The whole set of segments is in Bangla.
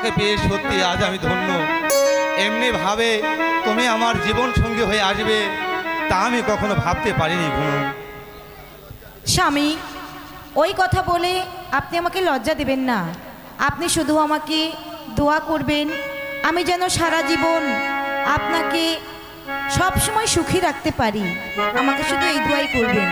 তোমাকে পেয়ে সত্যি আজ আমি ধন্য। এমনি ভাবে তুমি আমার জীবন সঙ্গী হয়ে আসবে, তা আমি কখনো ভাবতে পারিনি ঘুম। স্বামী, ওই কথা বলে আপনি আমাকে লজ্জা দেবেন না। আপনি শুধু আমাকে দোয়া করবেন, আমি যেন সারা জীবন আপনাকে সব সময় সুখী রাখতে পারি। আমাকে শুধু এই দোয়াই করবেন।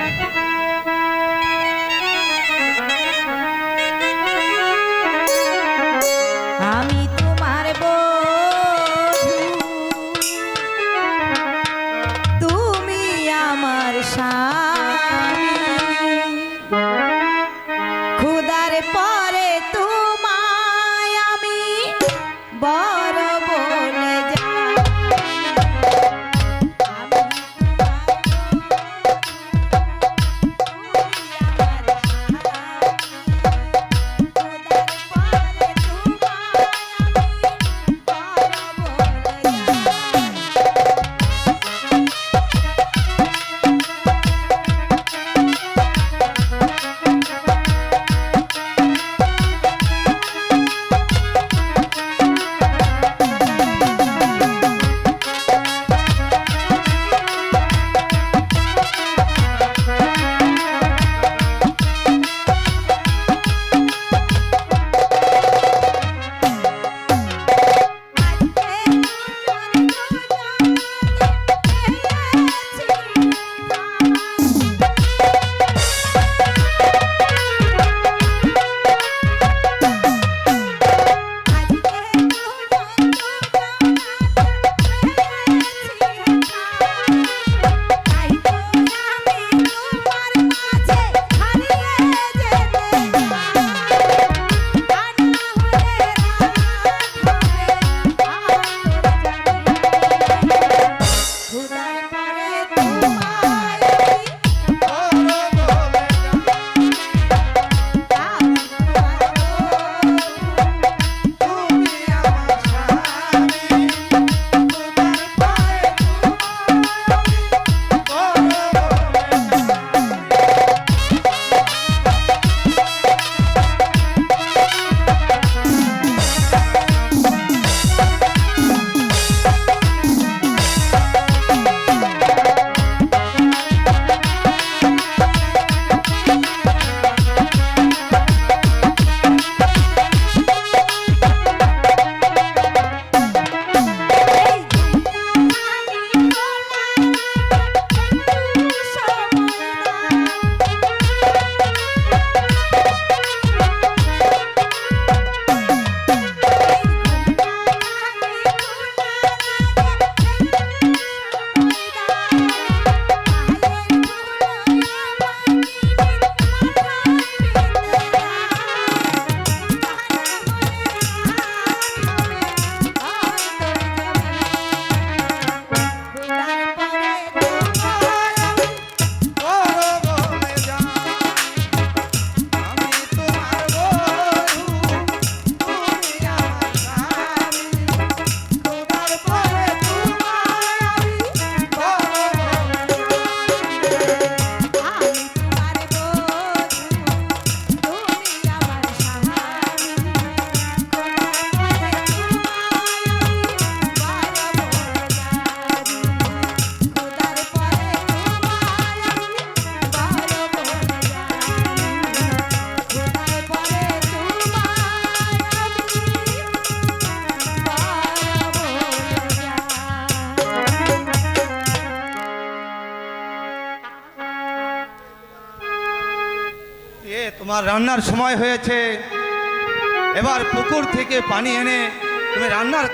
এ তোমার রান্নার সময় হয়েছে। এবার পুকুর থেকে পানি এনে তুমি রান্নার